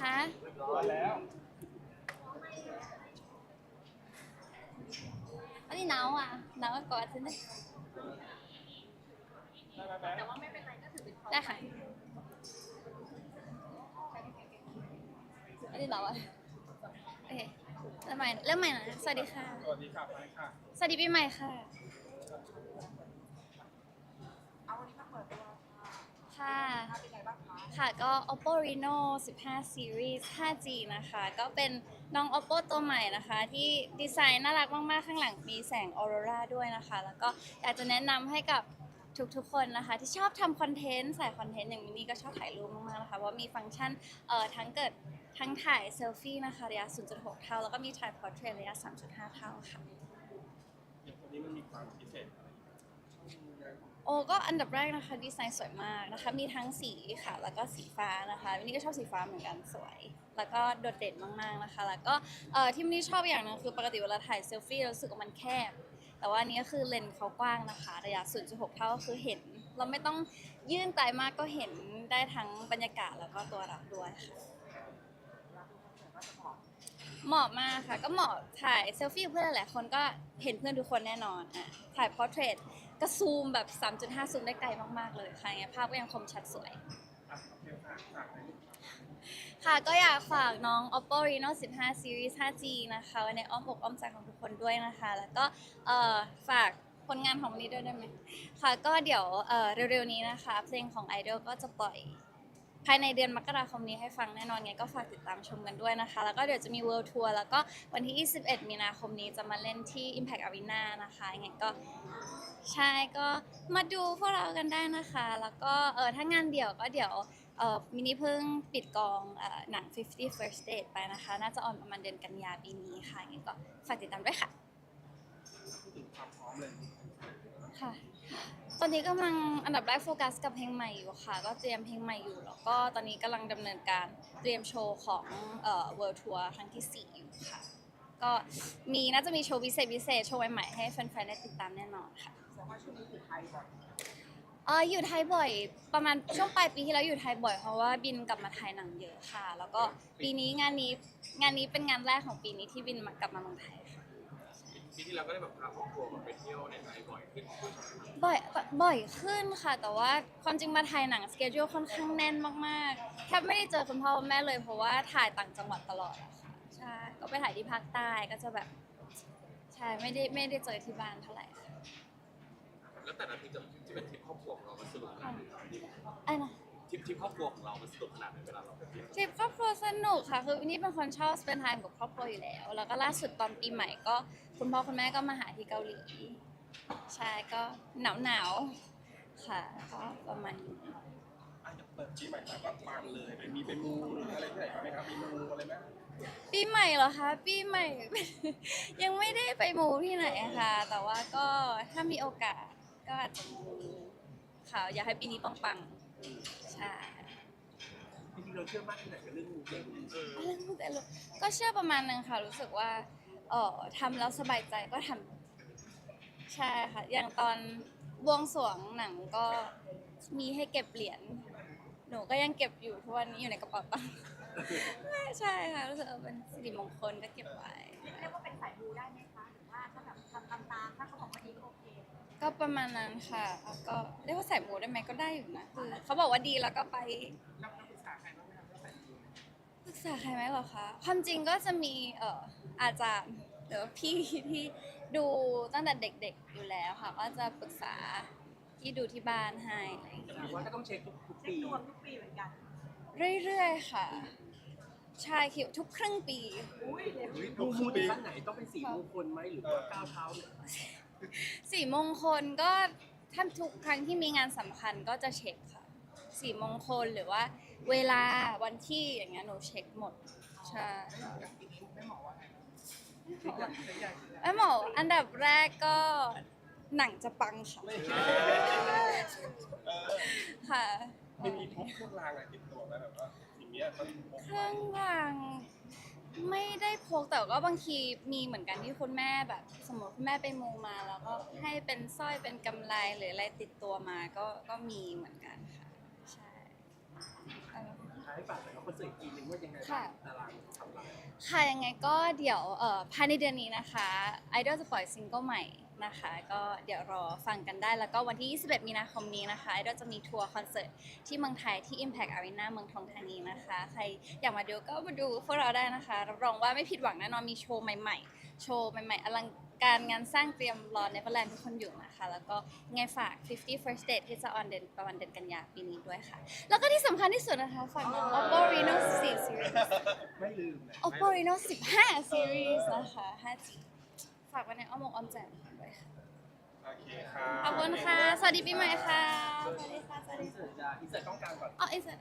คะร้อนแล้วอันนี้หนาวอะหนาวกอดฉันเลยได้ไหมแบงค์ได้ค่ะอันนี้หนาวอะโอเคเริ่มใหม่เริ่มใหม่นะสวัสดีค่ะ สวัสดีค่ะไปค่ะ สวัสดีปีใหม่ค่ะ เอาวันนี้มาเปิดตัว ค่ะค่ะ เป็นไงบ้างคะค่ะก็ oppo reno 15 series 5g นะคะ ก็เป็นน้อง oppo ตัวใหม่นะคะ ที่ดีไซน์น่ารักมาก ๆ ข้างหลังมีแสงออโรราด้วยนะคะ แล้วก็อยากจะแนะนำให้กับทุก ๆ คนนะคะ ที่ชอบทำคอนเทนต์ใส่คอนเทนต์อย่างมินี่ก็ชอบถ่ายรูปมาก ๆ นะคะ เพราะมีฟังก์ชันเอ่อทั้งเกิดทั้งถ่ายเซลฟี่นะคะระยะ 0.6 เท่า แล้วก็มีถ่ายพอร์เทรตระยะ 3.5 เท่าค่ะ อย่างตัวนี้มันมีความพิเศษ โอ้ก็อันดับแรกนะคะดีไซน์สวยมากนะคะ มีทั้งสีค่ะ แล้วก็สีฟ้านะคะวันนี้ก็ชอบสีฟ้าเหมือนกันสวย แล้วก็โดดเด่นมากๆนะคะ แล้วก็เอ่อที่มินนี่ชอบอย่างหนึงคือปกติเวลาถ่ายเซลฟี่เรารู้สึกว่ามันแคบ แต่ว่าอันนี้ก็คือเลนส์เขากว้างนะคะระยะ 0.6 เท่าก็คือเห็น เราไม่ต้องยื่นไกลมากก็เห็นได้ทั้งบรรยากาศแล้วก็ตัวเราด้วยค่ะ เหมาะมากค่ะ ก็เหมาะถ่ายเซลฟี่กับเพื่อนหลายๆคนก็เห็นเพื่อนทุกคนแน่นอนอะถ่ายพอร์เทรต ก็ซูมแบบ 3.5 ซูมได้ไกลมาก ๆ เลยค่ะอย่างเงี้ยภาพก็ยังคมชัดสวยอะโอเคค่ะฝากหน่อยค่ะก็อยากฝากน้อง oppo reno 15 series 5g นะคะไว้ในอ้อมอกอ้อมใจของทุกคนด้วยนะคะ แล้วก็เอ่อฝากผลงานของวันนี้ด้วยได้ไหมค่ะ ก็เดี๋ยวเอ่อเร็วๆนี้นะคะ เพลงของ idol ก็จะปล่อย ภายในเดือนมกราคมนี้ให้ฟังแน่นอนไงก็ฝากติดตามชมกันด้วยนะคะ แล้วก็เดี๋ยวจะมี world tour แล้วก็วันที่ 21 มีนาคมนี้จะมาเล่นที่ impact arena นะคะยังไงก็ใช่ก็มาดูพวกเรากันได้นะคะ แล้วก็เออถ้างานเดี่ยวก็เดี๋ยวเออมินิเพิ่งปิดกองหนัง 50 first date ไปนะคะ น่าจะออนประมาณเดือนกันยาปีนี้ค่ะยังไงก็ฝากติดตามด้วยค่ะพูดถึงความพร้อมเลยค่ะ ตอนนี้กำลังอันดับแรกโฟกัสกับเพลงใหม่อยู่ค่ะ ก็เตรียมเพลงใหม่อยู่แล้วก็ตอนนี้กำลังดำเนินการเตรียมโชว์ของเอ่อ World Tour ครั้งที่ 4 อยู่ค่ะ ก็มีน่าจะมีโชว์พิเศษพิเศษโชว์ใหม่ๆให้แฟนๆได้ติดตามแน่นอนค่ะแสดงว่าช่วงนี้อยู่ไทยบ่อยเอออยู่ไทยบ่อยประมาณช่วงปลายปีที่แล้วอยู่ไทยบ่อยเพราะว่าบินกลับมาถ่ายหนังเยอะค่ะ แล้วก็ปีนี้งานนี้งานนี้เป็นงานแรกของปีนี้ที่บินมากลับมาเมืองไทยค่ะ ปีที่แล้วก็ได้แบบพาครอบครัวแบบไปเที่ยวในไทยบ่อยขึ้นด้วยบ่อยบ่อยขึ้นค่ะ แต่ว่าความจริงมาถ่ายหนังสเกจ u ค่อนข้างแน่นมากๆแทบไม่ได้เจอคุณพ่อคุณแม่เลยเพราะว่าถ่ายต่างจังหวัดตลอดอะค่ะใช่ก็ไปถ่ายที่ภาคใต้ก็จะแบบใช่ไม่ได้ไม่ได้เจอที่บ้านเท่าไหร่ค่ะแล้วแต่ละทริปจะที่เป็นทริปครอบครัวของเรามันสนุกขนาดไหนไอ้นะ ทริปทริปครอบครัวของเรา มันสนุกขนาดไหนเวลาเราไปเที่ยวทริปครอบครัวสนุกค่ะ คือนี่เป็นคนชอบ spend time กับครอบครัวอยู่แล้ว แล้วก็ล่าสุดตอนปีใหม่ก็คุณพ่อคุณแม่ก็มาหาที่เกาหลี ใช่ก็หนาวหนาวๆค่ะก็ประมาณนี้อะอยากเปิดปีใหม่แบบว่าปังเลยไปมีไปมูหรืออะไรที่ไหนไหมครับมีมูอะไรไหมปีใหม่เหรอคะ ปีใหม่ ยังไม่ได้ไปมูที่ไหนอะค่ะ แต่ว่าก็ถ้ามีโอกาสก็อาจจะมูค่ะอยากให้ปีนี้ปังๆ ใช่จริงๆเราเชื่อมากที่ไหนกับเรื่องมูเตลูเออเรื่องมูแต่ลูก็เชื่อประมาณนึงค่ะรู้สึกว่าเออทำแล้วสบายใจก็ทำใช่ค่ะ อย่างตอนบวงสรวงหนังก็มีให้เก็บเหรียญหนูก็ยังเก็บอยู่ทุกวันนี้อยู่ในกระเป๋าตังค์ ใช่ค่ะรู้สึกว่าเป็นสิริมงคลก็เก็บไว้ เรียกว่าเป็นสายมูได้ไหมคะ หรือว่าถ้าแบบทำตามตามถ้าเขาบอกว่าดีก็โอเค ก็ประมาณนั้นค่ะแล้วก็เรียกว่าใส่หมูได้ไหมก็ได้อยู่นะคือเขาบอกว่าดีแล้วก็ไปนักนักศึกษาใครบ้างไหมครับที่ใส่มูปรึกษาใครไหมเหรอคะความจริงก็จะมีเอ่ออาจารย์หรือว่าพี่ ที่ดูตั้งแต่เด็กๆอยู่แล้วค่ะก็จะปรึกษาที่ดูที่บ้านให้อะไรอย่างเงี้ยหรือว่าก็ต้องเช็คทุกทุกเช็คปี ดวงทุกปีเหมือนกัน เรื่อยๆค่ะ ใช่คิวทุกครึ่งปีอุ้ยเดี๋ยวมูมูถึงขั้นไหนต้องเป็นสีมงคลไหมหรือว่าก้าวเท้าเนี่ยสีมงคลก็ท่านทุกครั้งที่มีงานสำคัญก็จะเช็คค่ะ สีมงคลหรือว่า เวลาวันที่อย่างเงี้ยหนูเช็คหมดใช่ไม่หมอว่าไงเช็คอย่างเช็คอย่างแม่หมออันดับแรกก็หนังจะปังค่ะค่ะ ไม่มีพกเครื่องรางอะไรติดตัวไหมแบบว่าอย่าง เงี้ยมันพกเครื่องรางไม่ได้พกแต่ก็บางทีมีเหมือนกันที่คุณแม่แบบ สมมติคุณแม่ไปมูมา แล้วก็ให้เป็นสร้อยเป็นกำไรหรืออะไรติดตัวมาก็ก็มีเหมือนกันค่ะใช่เออใช่ให้ฝากหน่อยว่าคอนเสิร์ตอีกทีนึงว่ายังไงค่ะบ้างตารางทำลาย ค่ะยังไงก็เดี๋ยวเอ่อภายในเดือนนี้นะคะ Idol จะปล่อยซิงเกิลใหม่ นะคะ ก็เดี๋ยวรอฟังกันได้แล้วก็วันที่ 21 มีนาคมนี้นะคะ Idol จะมีทัวร์คอนเสิร์ตที่เมืองไทยที่ Impact Arena เมืองทองธานีนะคะ ใครอยากมาดูก็มาดูพวกเราได้นะคะรับรองว่าไม่ผิดหวังแน่นอนมีโชว์ใหม่ๆ โชว์ใหม่ๆอลังการงานสร้างเตรียมรอในพแลนทุกคนอยู่นะคะ แล้วก็ยังไงฝาก 50 First Date ที่จะออนเดือนประมาณเดือนกันยาปีนี้ด้วยค่ะ แล้วก็ที่สำคัญที่สุดนะคะ ฝากน้อง Oppo Reno 4 Series ไม่ลืมนะ Oppo Reno 15 Series นะคะ 5G ฝากไว้ในอ้อมอกอ้อมใจด้วยค่ะโอเคค่ะขอบคุณค่ะ สวัสดีปีใหม่ค่ะ สวัสดีค่ะ สวัสดีอินเสิร์ตจะอินเสิร์ตกล้องกลางก่อน อ๋ออีกสัก